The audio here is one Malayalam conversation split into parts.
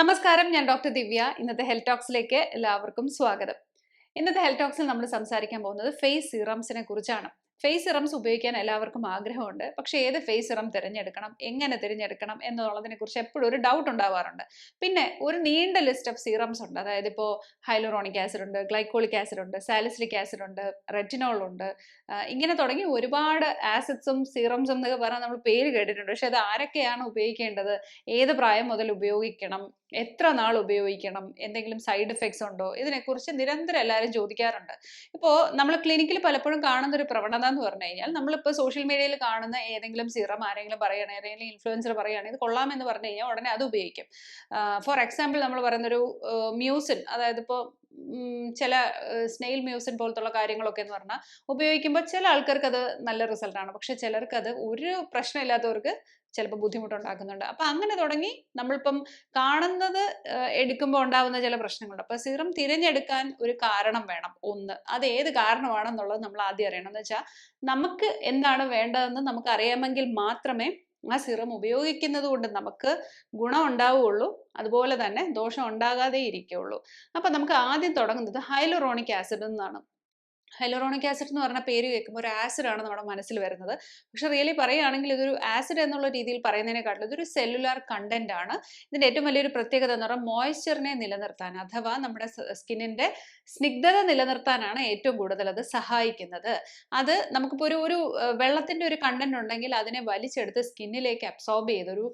നമസ്കാരം ഞാൻ ഡോക്ടർ ദിവ്യ. ഇന്നത്തെ ഹെൽത്ത് ടോക്സിലേക്ക് എല്ലാവർക്കും സ്വാഗതം. ഇന്നത്തെ ഹെൽത്ത് ടോക്സിൽ നമ്മൾ സംസാരിക്കാൻ പോകുന്നത് ഫേസ് സിറംസിനെ കുറിച്ചാണ്. ഫേസ് സിറംസ് ഉപയോഗിക്കാൻ എല്ലാവർക്കും ആഗ്രഹമുണ്ട്. പക്ഷേ ഏത് ഫേസ് സിറം തിരഞ്ഞെടുക്കണം എങ്ങനെ തിരഞ്ഞെടുക്കണം എന്നുള്ളതിനെ കുറിച്ച് എപ്പോഴും ഒരു ഡൗട്ട് ഉണ്ടാവാറുണ്ട്. പിന്നെ ഒരു നീണ്ട ലിസ്റ്റ് ഓഫ് സിറംസ് ഉണ്ട്. അതായത് ഇപ്പോൾ ഹൈലോറോണിക് ആസിഡ് ഉണ്ട് ഗ്ലൈക്കോളിക് ആസിഡ് ഉണ്ട് സാലിസിലിക് ആസിഡ് ഉണ്ട് റെറ്റിനോൾ ഉണ്ട്. ഇങ്ങനെ തുടങ്ങി ഒരുപാട് ആസിഡ്സും സിറംസും എന്നൊക്കെ പറഞ്ഞാൽ നമ്മൾ പേര് കേട്ടിട്ടുണ്ട്. പക്ഷെ അത് ആരൊക്കെയാണ് ഉപയോഗിക്കേണ്ടത്? ഏത് പ്രായം മുതൽ ഉപയോഗിക്കണം? എത്ര നാൾ ഉപയോഗിക്കണം? എന്തെങ്കിലും സൈഡ് എഫക്ട്സ് ഉണ്ടോ? ഇതിനെക്കുറിച്ച് നിരന്തരം എല്ലാവരും ചോദിക്കാറുണ്ട്. ഇപ്പോൾ നമ്മൾ ക്ലിനിക്കിൽ പലപ്പോഴും കാണുന്ന ഒരു പ്രവണത എന്ന് പറഞ്ഞു കഴിഞ്ഞാൽ നമ്മളിപ്പോൾ സോഷ്യൽ മീഡിയയിൽ കാണുന്ന ഏതെങ്കിലും സിറം ആരെങ്കിലും പറയുകയാണെങ്കിൽ ഏതെങ്കിലും ഇൻഫ്ലുവൻസർ പറയുകയാണെങ്കിൽ ഇത് കൊള്ളാമെന്ന് പറഞ്ഞു കഴിഞ്ഞാൽ ഉടനെ അത് ഉപയോഗിക്കും. ഫോർ എക്സാമ്പിൾ നമ്മൾ പറയുന്നൊരു മ്യൂസിൻ അതായത് ഇപ്പോൾ ചില സ്നെയിൽ മ്യൂസിൻ പോലത്തുള്ള കാര്യങ്ങളൊക്കെ എന്ന് പറഞ്ഞാൽ ഉപയോഗിക്കുമ്പോൾ ചില ആൾക്കാർക്ക് അത് നല്ല റിസൾട്ടാണ്. പക്ഷെ ചിലർക്ക് അത് ഒരു പ്രശ്നമില്ലാത്തവർക്ക് ചിലപ്പോൾ ബുദ്ധിമുട്ടുണ്ടാക്കുന്നുണ്ട്. അപ്പം അങ്ങനെ തുടങ്ങി നമ്മളിപ്പം കാണുന്നത് എടുക്കുമ്പോൾ ഉണ്ടാകുന്ന ചില പ്രശ്നങ്ങളുണ്ട്. അപ്പം സിറം തിരഞ്ഞെടുക്കാൻ ഒരു കാരണം വേണം ഒന്ന്. അത് ഏത് കാരണമാണെന്നുള്ളത് നമ്മൾ ആദ്യം അറിയണം. എന്ന് വെച്ചാൽ നമുക്ക് എന്താണ് വേണ്ടതെന്ന് നമുക്ക് അറിയാമെങ്കിൽ മാത്രമേ ആ സിറം ഉപയോഗിക്കുന്നത് കൊണ്ട് നമുക്ക് ഗുണം ഉണ്ടാവുകയുള്ളൂ. അതുപോലെ തന്നെ ദോഷം ഉണ്ടാകാതെ ഇരിക്കുകയുള്ളൂ അപ്പം നമുക്ക് ആദ്യം തുടങ്ങുന്നത് ഹൈലോറോണിക് ആസിഡ് എന്നാണ്. ഹൈലോറോണിക് ആസിഡ് എന്ന് പറഞ്ഞ പേര് കേൾക്കുമ്പോൾ ഒരു ആസിഡ് ആണ് നമ്മുടെ മനസ്സിൽ വരുന്നത്. പക്ഷെ റിയലി പറയുകയാണെങ്കിൽ ഇതൊരു ആസിഡ് എന്നുള്ള രീതിയിൽ പറയുന്നതിനെക്കാട്ടിലും ഇതൊരു സെല്ലുലാർ കണ്ടന്റ് ആണ്. ഇതിന്റെ ഏറ്റവും വലിയൊരു പ്രത്യേകത എന്ന് പറഞ്ഞാൽ മോയ്സ്ചറിനെ നിലനിർത്താൻ അഥവാ നമ്മുടെ സ്കിന്നിന്റെ സ്നിഗ്ധത നിലനിർത്താനാണ് ഏറ്റവും കൂടുതൽ അത് സഹായിക്കുന്നത്. അത് നമുക്കിപ്പോൾ ഒരു ഒരു വെള്ളത്തിന്റെ ഒരു കണ്ടന്റ് ഉണ്ടെങ്കിൽ അതിനെ വലിച്ചെടുത്ത് സ്കിന്നിലേക്ക് അബ്സോർബ് ചെയ്ത് ഒരു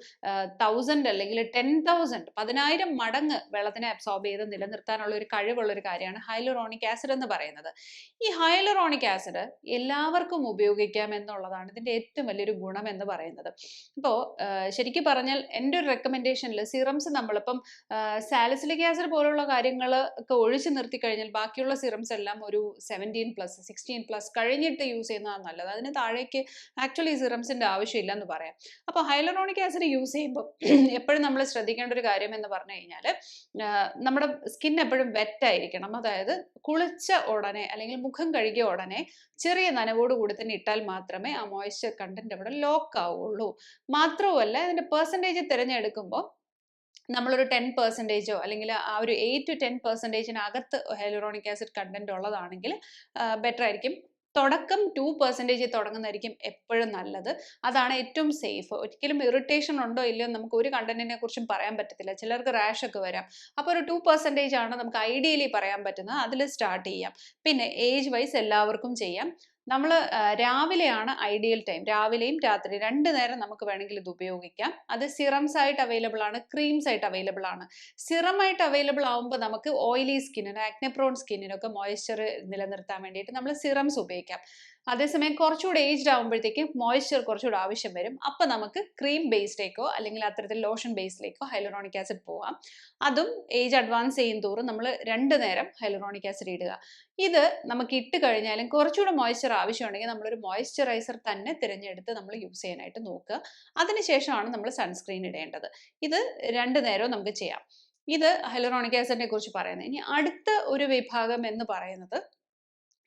തൗസൻഡ് അല്ലെങ്കിൽ ടെൻ തൗസൻഡ് പതിനായിരം മടങ്ങ് വെള്ളത്തിനെ അബ്സോർബ് ചെയ്ത് നിലനിർത്താനുള്ള ഒരു കഴിവുള്ള ഒരു കാര്യമാണ് ഹൈലോറോണിക് ആസിഡ് എന്ന് പറയുന്നത്. ഈ ഹൈലറോണിക് ആസിഡ് എല്ലാവർക്കും ഉപയോഗിക്കാം എന്നുള്ളതാണ് ഇതിന്റെ ഏറ്റവും വലിയൊരു ഗുണം എന്ന് പറയുന്നത്. ഇപ്പോൾ ശരിക്കും പറഞ്ഞാൽ എന്റെ ഒരു റെക്കമെൻഡേഷനിൽ സിറംസ് നമ്മളിപ്പം സാലിസിലിക് ആസിഡ് പോലുള്ള കാര്യങ്ങൾ ഒക്കെ ഒഴിച്ചു നിർത്തി കഴിഞ്ഞാൽ ബാക്കിയുള്ള സിറംസ് എല്ലാം ഒരു സെവന്റീൻ പ്ലസ് സിക്സ്റ്റീൻ പ്ലസ് കഴിഞ്ഞിട്ട് യൂസ് ചെയ്യുന്നതാണ് നല്ലത്. അതിന് താഴേക്ക് ആക്ച്വലി സിറംസിന്റെ ആവശ്യമില്ല എന്ന് പറയാം. അപ്പോൾ ഹൈലറോണിക് ആസിഡ് യൂസ് ചെയ്യുമ്പോൾ എപ്പോഴും നമ്മൾ ശ്രദ്ധിക്കേണ്ട ഒരു കാര്യം എന്ന് പറഞ്ഞു കഴിഞ്ഞാൽ നമ്മുടെ സ്കിൻ എപ്പോഴും വെറ്റ് ആയിരിക്കണം. അതായത് കുളിച്ച ഉടനെ അല്ലെങ്കിൽ മുഖം കഴുകിയ ഉടനെ ചെറിയ നനവോട് കൂടി തന്നെ ഇട്ടാൽ മാത്രമേ ആ മോയ്സ്ചർ കണ്ടന്റ് അവിടെ ലോക്ക് ആവുള്ളൂ. മാത്രവുമല്ല ഇതിന്റെ പെർസെന്റേജ് തിരഞ്ഞെടുക്കുമ്പോൾ നമ്മളൊരു ടെൻ പെർസെന്റേജോ അല്ലെങ്കിൽ ആ ഒരു എയ്റ്റ് ടു ടെൻ പെർസെന്റേജിനകത്ത് ഹെലുറോണിക് ആസിഡ് കണ്ടന്റ് ഉള്ളതാണെങ്കിൽ ബെറ്റർ ആയിരിക്കും. തുടക്കം ടു പെർസെന്റേജ് തുടങ്ങുന്നതായിരിക്കും എപ്പോഴും നല്ലത്. അതാണ് ഏറ്റവും സേഫ് ഒരിക്കലും ഇറിറ്റേഷൻ ഉണ്ടോ ഇല്ലയോ നമുക്ക് ഒരു കണ്ടന്റിനെ കുറിച്ചും പറയാൻ പറ്റത്തില്ല. ചിലർക്ക് റാഷ് ഒക്കെ വരാം. അപ്പോൾ ഒരു ടു പെർസെന്റേജ് ആണ് നമുക്ക് ഐഡിയലി പറയാൻ പറ്റുന്നത്. അതിൽ സ്റ്റാർട്ട് ചെയ്യാം. പിന്നെ ഏജ് വൈസ് എല്ലാവർക്കും ചെയ്യാം. നമ്മൾ രാവിലെയാണ് ഐഡിയൽ ടൈം രാവിലെയും രാത്രി രണ്ട് നേരം നമുക്ക് വേണമെങ്കിൽ ഇത് ഉപയോഗിക്കാം. അത് സിറംസ് ആയിട്ട് അവൈലബിൾ ആണ് ക്രീംസ് ആയിട്ട് അവൈലബിൾ ആണ്. സിറം ആയിട്ട് അവൈലബിൾ ആവുമ്പോൾ നമുക്ക് ഓയിലി സ്കിന്നിന് ആക്നെപ്രോൺ സ്കിന്നിനൊക്കെ മോയ്സ്ചർ നിലനിർത്താൻ വേണ്ടിയിട്ട് നമ്മൾ സിറംസ് ഉപയോഗിക്കാം. അതേസമയം കുറച്ചുകൂടെ ഏജ്ഡ് ആകുമ്പോഴത്തേക്കും മോയ്സ്ചർ കുറച്ചുകൂടെ ആവശ്യം വരും. അപ്പം നമുക്ക് ക്രീം ബേസ്ഡേക്കോ അല്ലെങ്കിൽ അത്തരത്തിൽ ലോഷൻ ബേസിലേക്കോ ഹൈലറോണിക് ആസിഡ് പോവാം. അതും ഏജ് അഡ്വാൻസ് ചെയ്യും തോറും നമ്മൾ രണ്ട് നേരം ഹൈലറോണിക് ആസിഡ് ഇടുക. ഇത് നമുക്ക് ഇട്ട് കഴിഞ്ഞാലും കുറച്ചുകൂടെ മോയ്സ്ചർ ആവശ്യമുണ്ടെങ്കിൽ നമ്മളൊരു മോയ്സ്ചറൈസർ തന്നെ തിരഞ്ഞെടുത്ത് നമ്മൾ യൂസ് ചെയ്യാനായിട്ട് നോക്കുക. അതിനുശേഷമാണ് നമ്മൾ സൺസ്ക്രീൻ ഇടേണ്ടത്. ഇത് രണ്ട് നേരവും നമുക്ക് ചെയ്യാം. ഇത് ഹൈലറോണിക് ആസിഡിനെ കുറിച്ച് പറയുന്നത്. ഇനി അടുത്ത ഒരു വിഭാഗം എന്ന് പറയുന്നത്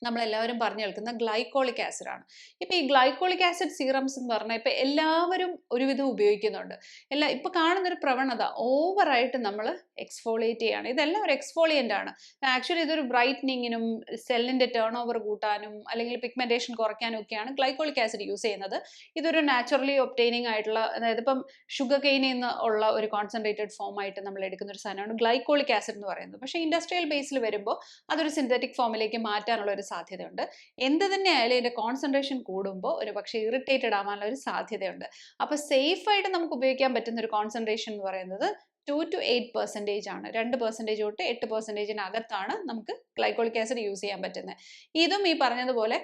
നമ്മളെല്ലാവരും പറഞ്ഞു കേൾക്കുന്ന ഗ്ലൈക്കോളിക് ആസിഡ് ആണ് ഇപ്പം ഈ ഗ്ലൈക്കോളിക് ആസിഡ് സീറംസ് എന്ന് പറഞ്ഞാൽ ഇപ്പം എല്ലാവരും ഒരുവിധം ഉപയോഗിക്കുന്നുണ്ട്. എല്ലാ ഇപ്പം കാണുന്നൊരു പ്രവണത ഓവറായിട്ട് നമ്മൾ എക്സ്ഫോളിയേറ്റ് ചെയ്യാണ്. ഇതെല്ലാം ഒരു എക്സ്ഫോളിയന്റ് ആണ്. ആക്ച്വലി ഇതൊരു ബ്രൈറ്റനിങ്ങിനും സെല്ലിന്റെ ടേൺ ഓവർ കൂട്ടാനും അല്ലെങ്കിൽ പിഗ്മെന്റേഷൻ കുറയ്ക്കാനും ഒക്കെയാണ് ഗ്ലൈക്കോളിക് ആസിഡ് യൂസ് ചെയ്യുന്നത്. ഇതൊരു നാച്ചുറലി ഒപ്റ്റൈനിങ് ആയിട്ടുള്ള അതായത് ഇപ്പം ഷുഗർ കെയിനിൽ നിന്ന് ഉള്ള ഒരു കോൺസെൻട്രേറ്റഡ് ഫോം ആയിട്ട് നമ്മൾ എടുക്കുന്ന ഒരു സാധനമാണ് ഗ്ലൈക്കോളിക് ആസിഡ് എന്ന് പറയുന്നത്. പക്ഷേ ഇൻഡസ്ട്രിയൽ ബേസിൽ വരുമ്പോൾ അതൊരു സിന്തറ്റിക് ഫോമിലേക്ക് മാറ്റാനുള്ള ഒരു സാധ്യതയുണ്ട്. എന്ത് തന്നെ ആയാലും ഇതിന്റെ കോൺസെൻട്രേഷൻ കൂടുമ്പോൾ ഒരു പക്ഷേ ഇറിറ്റേറ്റഡ് ആവാനുള്ള ഒരു സാധ്യതയുണ്ട്. അപ്പോൾ സേഫായിട്ട് നമുക്ക് ഉപയോഗിക്കാൻ പറ്റുന്ന ഒരു കോൺസെൻട്രേഷൻ എന്ന് പറയുന്നത് ടു ടു എയ്റ്റ് പെർസെന്റേജ് ആണ്. രണ്ട് പെർസെന്റേജ് തൊട്ട് എട്ട് പെർസെന്റേജിനകത്താണ് നമുക്ക് ഗ്ലൈക്കോളിക് ആസിഡ് യൂസ് ചെയ്യാൻ പറ്റുന്നത്. ഇതും ഈ പറഞ്ഞതുപോലെ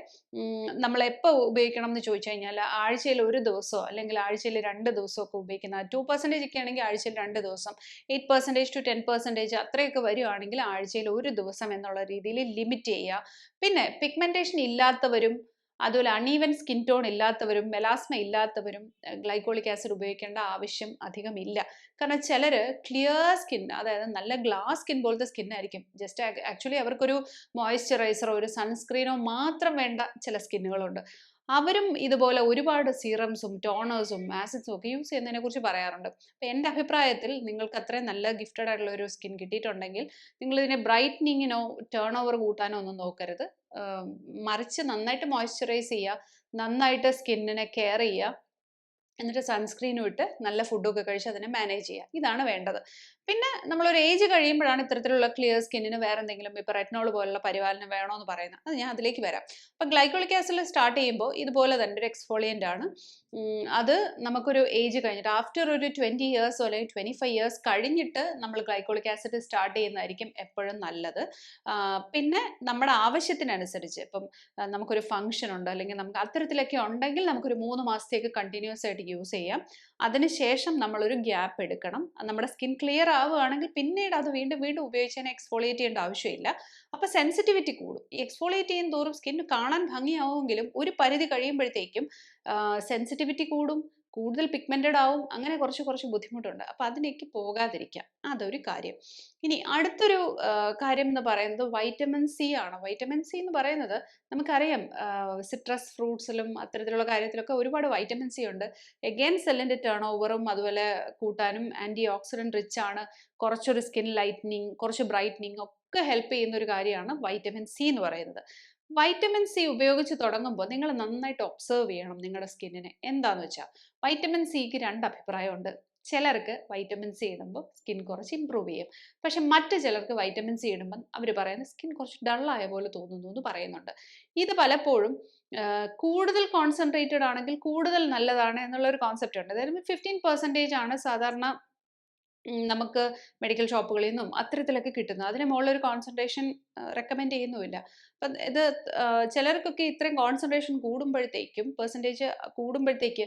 നമ്മൾ എപ്പോൾ ഉപയോഗിക്കണം എന്ന് ചോദിച്ചു കഴിഞ്ഞാൽ ആഴ്ചയിൽ ഒരു ദിവസമോ അല്ലെങ്കിൽ ആഴ്ചയിൽ രണ്ട് ദിവസമോ ഒക്കെ ഉപയോഗിക്കുന്ന ടു പെർസെന്റേജ് ഒക്കെ ആണെങ്കിൽ ആഴ്ചയിൽ രണ്ട് ദിവസം eight percentage to ten percentage അത്രയൊക്കെ വരുവാണെങ്കിൽ ആഴ്ചയിൽ ഒരു ദിവസം എന്നുള്ള രീതിയിൽ ലിമിറ്റ് ചെയ്യുക. പിന്നെ പിഗ്മെന്റേഷൻ ഇല്ലാത്തവരും അതുപോലെ അണീവൻ സ്കിൻ ടോൺ ഇല്ലാത്തവരും മെലാസ്മ ഇല്ലാത്തവരും ഗ്ലൈക്കോളിക് ആസിഡ് ഉപയോഗിക്കേണ്ട ആവശ്യം അധികം ഇല്ല. കാരണം ചിലർ ക്ലിയർ സ്കിൻ അതായത് നല്ല ഗ്ലാസ് സ്കിൻ പോലത്തെ സ്കിൻ ആയിരിക്കും. ജസ്റ്റ് ആക്ച്വലി അവർക്കൊരു മോയ്സ്ചറൈസറോ ഒരു സൺസ്ക്രീനോ മാത്രം വേണ്ട ചില സ്കിന്നുകളുണ്ട് അവരും ഇതുപോലെ ഒരുപാട് സീറംസും ടോണേഴ്സും ആസിഡ്സും ഒക്കെ യൂസ് ചെയ്യുന്നതിനെ കുറിച്ച് പറയാറുണ്ട്. അപ്പം എന്റെ അഭിപ്രായത്തിൽ നിങ്ങൾക്ക് അത്രയും നല്ല ഗിഫ്റ്റഡ് ആയിട്ടുള്ള ഒരു സ്കിൻ കിട്ടിയിട്ടുണ്ടെങ്കിൽ നിങ്ങൾ ഇതിനെ ബ്രൈറ്റനിങ്ങിനോ ടേൺ ഓവർ കൂട്ടാനോ ഒന്നും നോക്കരുത്. മറിച്ച് നന്നായിട്ട് മോയ്സ്ചറൈസ് ചെയ്യുക നന്നായിട്ട് സ്കിന്നിനെ കെയർ ചെയ്യുക. എന്നിട്ട് സൺസ്ക്രീനും ഇട്ട് നല്ല ഫുഡൊക്കെ കഴിച്ച് അതിനെ മാനേജ് ചെയ്യുക ഇതാണ് വേണ്ടത്. പിന്നെ നമ്മളൊരു ഏജ് കഴിയുമ്പോഴാണ് ഇത്തരത്തിലുള്ള ക്ലിയർ സ്കിന്നിന് വേറെ എന്തെങ്കിലും ഇപ്പോൾ റെറ്റ്നോൾ പോലുള്ള പരിപാലനം വേണമെന്ന് പറയുന്നത്. അത് ഞാൻ അതിലേക്ക് വരാം. അപ്പം ഗ്ലൈക്കോളിക് ആസിഡ് സ്റ്റാർട്ട് ചെയ്യുമ്പോൾ ഇതുപോലെ തന്നെ ഒരു എക്സ്ഫോളിയന്റ് ആണ്. അത് നമുക്കൊരു ഏജ് കഴിഞ്ഞിട്ട് ആഫ്റ്റർ ഒരു ട്വന്റി ഇയേഴ്സോ അല്ലെങ്കിൽ ട്വന്റി ഫൈവ് ഇയേഴ്സ് കഴിഞ്ഞിട്ട് നമ്മൾ ഗ്ലൈക്കോളിക് ആസിഡ് സ്റ്റാർട്ട് ചെയ്യുന്നതായിരിക്കും എപ്പോഴും നല്ലത്. പിന്നെ നമ്മുടെ ആവശ്യത്തിനനുസരിച്ച് ഇപ്പം നമുക്കൊരു ഫംഗ്ഷൻ ഉണ്ട് അല്ലെങ്കിൽ നമുക്ക് അത്തരത്തിലൊക്കെ ഉണ്ടെങ്കിൽ നമുക്കൊരു മൂന്ന് മാസത്തേക്ക് കണ്ടിന്യൂസ് ആയിട്ട് യൂസ് ചെയ്യാം. അതിനുശേഷം നമ്മളൊരു ഗ്യാപ്പ് എടുക്കണം. നമ്മുടെ സ്കിൻ ക്ലിയർ ആവുകയാണെങ്കിൽ പിന്നീട് അത് വീണ്ടും വീണ്ടും ഉപയോഗിച്ചതിനെ എക്സ്ഫോളിയേറ്റ് ചെയ്യേണ്ട ആവശ്യമില്ല. അപ്പോൾ സെൻസിറ്റിവിറ്റി കൂടും. ഈ എക്സ്ഫോളിയേറ്റ് ചെയ്യും തോറും സ്കിൻ കാണാൻ ഭംഗിയാവുമെങ്കിലും ഒരു പരിധി കഴിയുമ്പോഴത്തേക്കും സെൻസിറ്റിവിറ്റി കൂടും. കൂടുതൽ പിഗ്മെന്റഡ് ആവും അങ്ങനെ കുറച്ച് കുറച്ച് ബുദ്ധിമുട്ടുണ്ട്. അപ്പോൾ അതിലേക്ക് പോകാതിരിക്കാം. അതൊരു കാര്യം. ഇനി അടുത്തൊരു കാര്യം എന്ന് പറയുന്നത് വൈറ്റമിൻ സി ആണ്. വൈറ്റമിൻ സി എന്ന് പറയുന്നത് നമുക്കറിയാം സിട്രസ് ഫ്രൂട്ട്സിലും അത്തരത്തിലുള്ള കാര്യത്തിലൊക്കെ ഒരുപാട് വൈറ്റമിൻ സി ഉണ്ട്. എഗെയിൻ സെല്ലിന്റെ ടേൺ ഓവറും അതുപോലെ കൂട്ടാനും ആന്റി ഓക്സിഡന്റ് റിച്ച് ആണ്. കുറച്ചൊരു സ്കിൻ ലൈറ്റനിങ് കുറച്ച് ബ്രൈറ്റനിങ് ഒക്കെ ഹെൽപ്പ് ചെയ്യുന്ന ഒരു കാര്യമാണ് വൈറ്റമിൻ സി എന്ന് പറയുന്നത്. വൈറ്റമിൻ സി ഉപയോഗിച്ച് തുടങ്ങുമ്പോൾ നിങ്ങൾ നന്നായിട്ട് ഒബ്സർവ് ചെയ്യണം നിങ്ങളുടെ സ്കിന്നിനെ. എന്താന്ന് വെച്ചാൽ വൈറ്റമിൻ സിക്ക് രണ്ട് അഭിപ്രായമുണ്ട്. ചിലർക്ക് വൈറ്റമിൻ സി ഇടുമ്പോൾ സ്കിൻ കുറച്ച് ഇമ്പ്രൂവ് ചെയ്യും. പക്ഷെ മറ്റ് ചിലർക്ക് വൈറ്റമിൻ സി ഇടുമ്പോൾ അവർ പറയുന്നത് സ്കിൻ കുറച്ച് ഡള്ളായ പോലെ തോന്നുന്നു എന്ന് പറയുന്നുണ്ട്. ഇത് പലപ്പോഴും കൂടുതൽ കോൺസെൻട്രേറ്റഡ് ആണെങ്കിൽ കൂടുതൽ നല്ലതാണ് എന്നുള്ള ഒരു കോൺസെപ്റ്റ് ഉണ്ട്. അതായത് ഫിഫ്റ്റീൻ പെർസെന്റേജ് ആണ് സാധാരണ നമുക്ക് മെഡിക്കൽ ഷോപ്പുകളിൽ നിന്നും അത്തരത്തിലൊക്കെ കിട്ടുന്നത് അതിന് ഒരു കോൺസെൻട്രേഷൻ റെക്കമെൻഡ് ചെയ്യുന്നുമില്ല. അപ്പം ഇത് ചിലർക്കൊക്കെ ഇത്രയും കോൺസെൻട്രേഷൻ കൂടുമ്പോഴത്തേക്കും പെർസെന്റേജ് കൂടുമ്പോഴത്തേക്ക്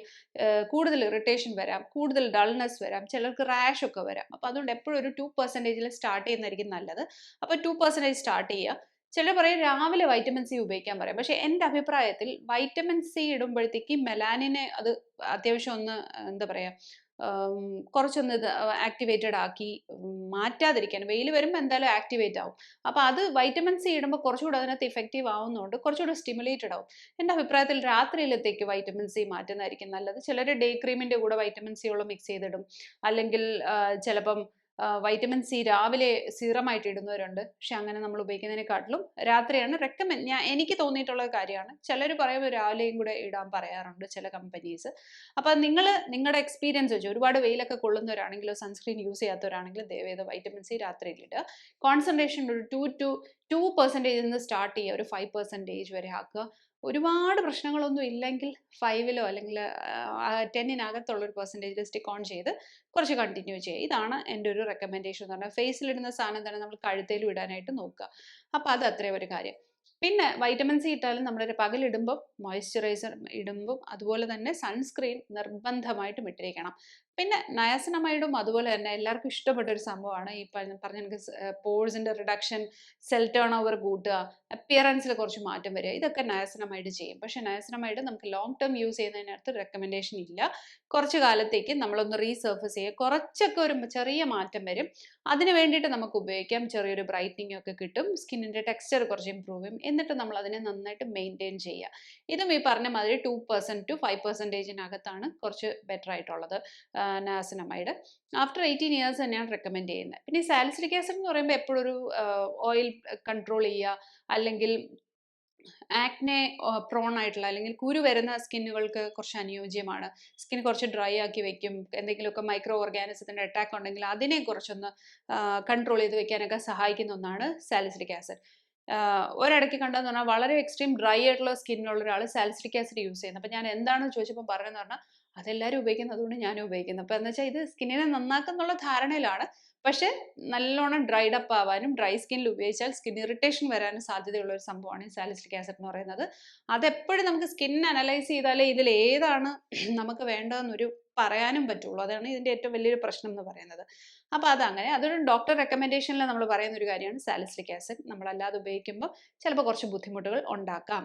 കൂടുതൽ ഇറിറ്റേഷൻ വരാം കൂടുതൽ ഡൾനെസ് വരാം ചിലർക്ക് റാഷ് ഒക്കെ വരാം. അപ്പം അതുകൊണ്ട് എപ്പോഴും ഒരു ടു പെർസെന്റേജിൽ സ്റ്റാർട്ട് ചെയ്യുന്നതായിരിക്കും നല്ലത്. അപ്പോൾ ടു പെർസെന്റേജ് സ്റ്റാർട്ട് ചെയ്യുക. ചിലർ പറയും രാവിലെ വൈറ്റമിൻ സി ഉപയോഗിക്കാൻ പറയും. പക്ഷേ എന്റെ അഭിപ്രായത്തിൽ വൈറ്റമിൻ സി ഇടുമ്പോഴത്തേക്ക് മെലാനിനെ അത് അത്യാവശ്യം ഒന്ന് എന്താ പറയുക കുറച്ചൊന്ന് ആക്ടിവേറ്റഡ് ആക്കി മാറ്റാതിരിക്കാൻ. വെയിൽ വരുമ്പോൾ എന്തായാലും ആക്ടിവേറ്റ് ആവും. അപ്പോൾ അത് വൈറ്റമിൻ സി ഇടുമ്പോൾ കുറച്ചുകൂടെ അതിനകത്ത് ഇഫക്റ്റീവ് ആവുന്നതുകൊണ്ട് കുറച്ചുകൂടെ സ്റ്റിമുലേറ്റഡ് ആവും. എന്റെ അഭിപ്രായത്തിൽ രാത്രിയിലത്തേക്ക് വൈറ്റമിൻ സി മാറ്റുന്നതായിരിക്കും നല്ലത്. ചിലർ ഡേ ക്രീമിന്റെ കൂടെ വൈറ്റമിൻ സി ഉള്ള മിക്സ് ചെയ്തിടും. അല്ലെങ്കിൽ ചിലപ്പം വൈറ്റമിൻ സി രാവിലെ സീറമായിട്ട് ഇടുന്നവരുണ്ട്. പക്ഷെ അങ്ങനെ നമ്മൾ ഉപയോഗിക്കുന്നതിനെക്കാട്ടിലും രാത്രിയാണ് റെക്കമെൻഡ് ഞാൻ എനിക്ക് തോന്നിയിട്ടുള്ള കാര്യമാണ്. ചിലർ പറയുമ്പോൾ രാവിലെയും കൂടെ ഇടാൻ പറയാറുണ്ട് ചില കമ്പനീസ് അപ്പോൾ നിങ്ങൾ നിങ്ങളുടെ എക്സ്പീരിയൻസ് വെച്ച് ഒരുപാട് വെയിലൊക്കെ കൊള്ളുന്നവരാണെങ്കിലോ സൺസ്ക്രീൻ യൂസ് ചെയ്യാത്തവരാണെങ്കിലും ദയവേത് വൈറ്റമിൻ സി രാത്രിയിൽ ഇടുക. കോൺസെൻട്രേഷൻ ഒരു ടു ടു ടു പെർസെന്റേജിൽ നിന്ന് സ്റ്റാർട്ട് ചെയ്യുക ഒരു ഫൈവ് പെർസെന്റേജ് വരെ ആക്കുക. ഒരുപാട് പ്രശ്നങ്ങളൊന്നും ഇല്ലെങ്കിൽ ഫൈവിലോ അല്ലെങ്കിൽ ടെന്നിനകത്തുള്ള ഒരു പെർസെന്റേജിൽ സ്റ്റിക്ക് ഓൺ ചെയ്ത് കുറച്ച് കണ്ടിന്യൂ ചെയ്യുക. ഇതാണ് എന്റെ ഒരു റെക്കമെൻഡേഷൻ എന്ന് പറഞ്ഞാൽ ഫേസിലിടുന്ന സാധനം തന്നെ നമ്മൾ കഴുത്തേലും ഇടാനായിട്ട് നോക്കുക. അപ്പോൾ അത് അത്രയും ഒരു കാര്യം. പിന്നെ വൈറ്റമിൻ സി ഇട്ടാലും നമ്മളൊരു പകലിടുമ്പം മോയ്സ്ചറൈസർ ഇടുമ്പം അതുപോലെ തന്നെ സൺസ്ക്രീൻ നിർബന്ധമായിട്ടും ഇട്ടിരിക്കണം. പിന്നെ നയസനമൈഡും അതുപോലെ തന്നെ എല്ലാവർക്കും ഇഷ്ടപ്പെട്ട ഒരു സംഭവമാണ് ഈ പറഞ്ഞ എനിക്ക് പോഴ്സിന്റെ റിഡക്ഷൻ സെൽ ടേൺ ഓവർ കൂട്ടുക അപ്പിയറൻസിൽ കുറച്ച് മാറ്റം വരിക ഇതൊക്കെ നയസനമൈഡ് ചെയ്യും. പക്ഷെ നയസനമൈഡ് നമുക്ക് ലോങ് ടേം യൂസ് ചെയ്യുന്നതിനകത്ത് റെക്കമെൻഡേഷൻ ഇല്ല. കുറച്ച് കാലത്തേക്ക് നമ്മളൊന്ന് റീസർഫസ് ചെയ്യുക. കുറച്ചൊക്കെ ഒരു ചെറിയ മാറ്റം വരും. അതിന് വേണ്ടിയിട്ട് നമുക്ക് ഉപയോഗിക്കാം. ചെറിയൊരു ബ്രൈറ്റനിങ് ഒക്കെ കിട്ടും. സ്കിന്നിന്റെ ടെക്സ്ചർ കുറച്ച് ഇമ്പ്രൂവ് ചെയ്യും. എന്നിട്ട് നമ്മൾ അതിനെ നന്നായിട്ട് മെയിന്റെയിൻ ചെയ്യുക. ഇതും ഈ പറഞ്ഞ മാതിരി ടു പെർസെന്റ് ടു ഫൈവ് പെർസെന്റേജിനകത്താണ് കുറച്ച് ബെറ്റർ ആയിട്ടുള്ളത്. നാസിനമൈഡ്. ആഫ്റ്റർ എയ്റ്റീൻ ഇയേഴ്സ് തന്നെയാണ് റെക്കമെൻഡ് ചെയ്യുന്നത്. പിന്നെ ഈ സാലിസിലിക് ആസിഡ് എന്ന് പറയുമ്പോൾ എപ്പോഴും ഒരു ഓയിൽ കൺട്രോൾ ചെയ്യുക അല്ലെങ്കിൽ ആക്നെ പ്രോൺ ആയിട്ടുള്ള അല്ലെങ്കിൽ കുരു വരുന്ന സ്കിന്നുകൾക്ക് കുറച്ച് അനുയോജ്യമാണ്. സ്കിൻ കുറച്ച് ഡ്രൈ ആക്കി വെക്കും. എന്തെങ്കിലുമൊക്കെ മൈക്രോ ഓർഗാനിസത്തിന്റെ അറ്റാക്ക് ഉണ്ടെങ്കിൽ അതിനെ കുറച്ചൊന്ന് കൺട്രോൾ ചെയ്ത് വെക്കാനൊക്കെ സഹായിക്കുന്ന ഒന്നാണ് സാലിസിലിക് ആസിഡ് ഒരിടയ്ക്ക് കണ്ടതെന്ന് പറഞ്ഞാൽ വളരെ എക്സ്ട്രീം ഡ്രൈ ആയിട്ടുള്ള സ്കിന്നുള്ള ഒരാൾ സാലിസിലിക് ആസിഡ് യൂസ് ചെയ്യുന്നത് അപ്പം ഞാൻ എന്താണെന്ന് ചോദിച്ചപ്പോൾ പറഞ്ഞതെന്ന് പറഞ്ഞാൽ അതെല്ലാവരും ഉപയോഗിക്കുന്നത് അതുകൊണ്ട് ഞാനും ഉപയോഗിക്കുന്നത് അപ്പോൾ എന്ന് വെച്ചാൽ ഇത് സ്കിന്നിനെ നന്നാക്കുന്നുള്ള ധാരണയിലാണ്. പക്ഷെ നല്ലോണം ഡ്രൈഡ് അപ്പ് ആവാനും ഡ്രൈ സ്കിന്നിൽ ഉപയോഗിച്ചാൽ സ്കിൻ ഇറിറ്റേഷൻ വരാനും സാധ്യതയുള്ള ഒരു സംഭവമാണ് ഈ സാലിസിലിക് ആസിഡ് എന്ന് പറയുന്നത്. അതെപ്പോഴും നമുക്ക് സ്കിൻ അനലൈസ് ചെയ്താലേ ഇതിൽ ഏതാണ് നമുക്ക് വേണ്ടതെന്നൊരു പറയാനും പറ്റുള്ളൂ. അതാണ് ഇതിന്റെ ഏറ്റവും വലിയൊരു പ്രശ്നം എന്ന് പറയുന്നത്. അപ്പോൾ അതങ്ങനെ. അതൊരു ഡോക്ടർ റെക്കമെൻഡേഷനിൽ നമ്മൾ പറയുന്ന ഒരു കാര്യമാണ് സാലിസിലിക് ആസിഡ് നമ്മളല്ലാതെ ഉപയോഗിക്കുമ്പോൾ ചിലപ്പോൾ കുറച്ച് ബുദ്ധിമുട്ടുകൾ ഉണ്ടാക്കാം.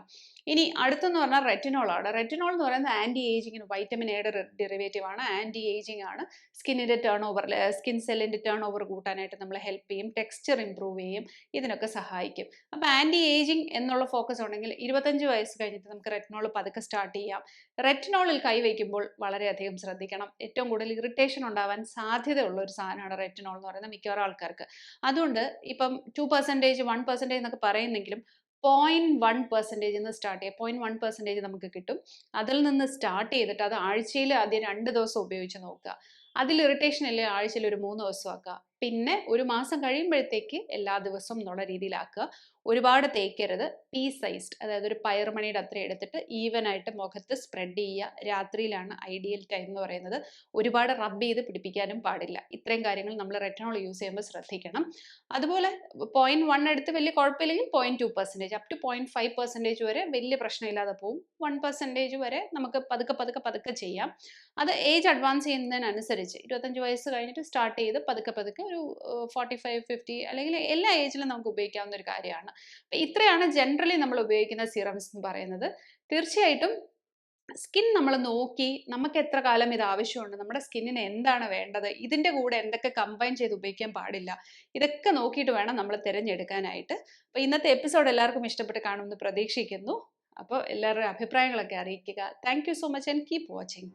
ഇനി അടുത്തെന്ന് പറഞ്ഞാൽ റെറ്റിനോൾ ആണ്. റെറ്റിനോൾ എന്ന് പറയുന്നത് ആന്റി ഏജിങ്ങിന് വൈറ്റമിൻ എയുടെ ഡെറിവേറ്റീവ് ആണ്. ആന്റി ഏജിങ് ആണ്. സ്കിന്നിന്റെ ടേൺ ഓവർ സ്കിൻ സെല്ലിന്റെ ടേൺ ഓവർ കൂട്ടാനായിട്ട് നമ്മൾ ഹെൽപ്പ് ചെയ്യും ടെക്സ്ചർ ഇമ്പ്രൂവ് ചെയ്യും ഇതിനൊക്കെ സഹായിക്കും. അപ്പോൾ ആന്റി ഏജിങ് എന്നുള്ള ഫോക്കസ് ഉണ്ടെങ്കിൽ ഇരുപത്തഞ്ച് വയസ്സ് കഴിഞ്ഞിട്ട് നമുക്ക് റെറ്റിനോൾ പതുക്കെ സ്റ്റാർട്ട് ചെയ്യാം. റെറ്റിനോളിൽ കൈവയ്ക്കുമ്പോൾ വളരെയധികം ശ്രദ്ധിക്കണം. ഏറ്റവും കൂടുതൽ ഇറിറ്റേഷൻ ഉണ്ടാവാൻ സാധ്യതയുള്ള ഒരു സാധനമാണ് റെറ്റിനോൾ എന്ന് പറയുന്നത് മിക്കവാറും ആൾക്കാർക്ക്. അതുകൊണ്ട് ഇപ്പം ടു പെർസെന്റേജ് വൺ പെർസെന്റേജ് എന്നൊക്കെ പറയുന്നെങ്കിലും പോയിന്റ് വൺ പെർസെന്റേജ് നിന്ന് സ്റ്റാർട്ട് ചെയ്യുക. പോയിന്റ് വൺ പെർസെന്റേജ് നമുക്ക് കിട്ടും. അതിൽ നിന്ന് സ്റ്റാർട്ട് ചെയ്തിട്ട് അത് ആഴ്ചയിൽ ആദ്യം രണ്ട് ദിവസം ഉപയോഗിച്ച് നോക്കുക. അതിൽ ഇറിറ്റേഷൻ ഇല്ലേ ആഴ്ചയിൽ ഒരു മൂന്ന് ദിവസം ആക്കുക. പിന്നെ ഒരു മാസം കഴിയുമ്പോഴത്തേക്ക് എല്ലാ ദിവസവും എന്നുള്ള രീതിയിലാക്കുക. ഒരുപാട് തേക്കരുത്. പീ സൈസ്ഡ് അതായത് ഒരു പയർമണിയുടെ അത്ര എടുത്തിട്ട് ഈവൻ ആയിട്ട് മുഖത്ത് സ്പ്രെഡ് ചെയ്യുക. രാത്രിയിലാണ് ഐഡിയൽ ടൈം എന്ന് പറയുന്നത്. ഒരുപാട് റബ് ചെയ്ത് പിടിപ്പിക്കാനും പാടില്ല. ഇത്രയും കാര്യങ്ങൾ നമ്മൾ റെറ്റനോൾ യൂസ് ചെയ്യുമ്പോൾ ശ്രദ്ധിക്കണം. അതുപോലെ പോയിന്റ് വൺ എടുത്ത് വലിയ കുഴപ്പമില്ലെങ്കിൽ point two percentage up to point five percentage വരെ വലിയ പ്രശ്നമില്ലാതെ പോകും വൺ പെർസെന്റേജ് വരെ നമുക്ക് പതുക്കെ പതുക്കെ പതുക്കെ ചെയ്യാം. അത് ഏജ് അഡ്വാൻസ് ചെയ്യുന്നതിനനുസരിച്ച് ഇരുപത്തഞ്ച് വയസ്സ് കഴിഞ്ഞിട്ട് സ്റ്റാർട്ട് ചെയ്ത് പതുക്കെ പതുക്കെ ഒരു ഫോർട്ടി ഫൈവ് ഫിഫ്റ്റി അല്ലെങ്കിൽ എല്ലാ ഏജിലും നമുക്ക് ഉപയോഗിക്കാവുന്ന ഒരു കാര്യമാണ്. അപ്പം ഇത്രയാണ് ജനറലി നമ്മൾ ഉപയോഗിക്കുന്ന സിറംസ് എന്ന് പറയുന്നത്. തീർച്ചയായിട്ടും സ്കിൻ നമ്മൾ നോക്കി നമുക്ക് എത്ര കാലം ഇത് ആവശ്യമുണ്ട് നമ്മുടെ സ്കിന്നിന് എന്താണ് വേണ്ടത് ഇതിന്റെ കൂടെ എന്തൊക്കെ കമ്പൈൻ ചെയ്ത് ഉപയോഗിക്കാൻ പാടില്ല ഇതൊക്കെ നോക്കിയിട്ട് വേണം നമ്മൾ തിരഞ്ഞെടുക്കാനായിട്ട്. അപ്പോൾ ഇന്നത്തെ എപ്പിസോഡ് എല്ലാവർക്കും ഇഷ്ടപ്പെട്ട് കാണുമെന്ന് പ്രതീക്ഷിക്കുന്നു. അപ്പോൾ എല്ലാവരുടെയും അഭിപ്രായങ്ങളൊക്കെ അറിയിക്കുക. Thank so much and keep watching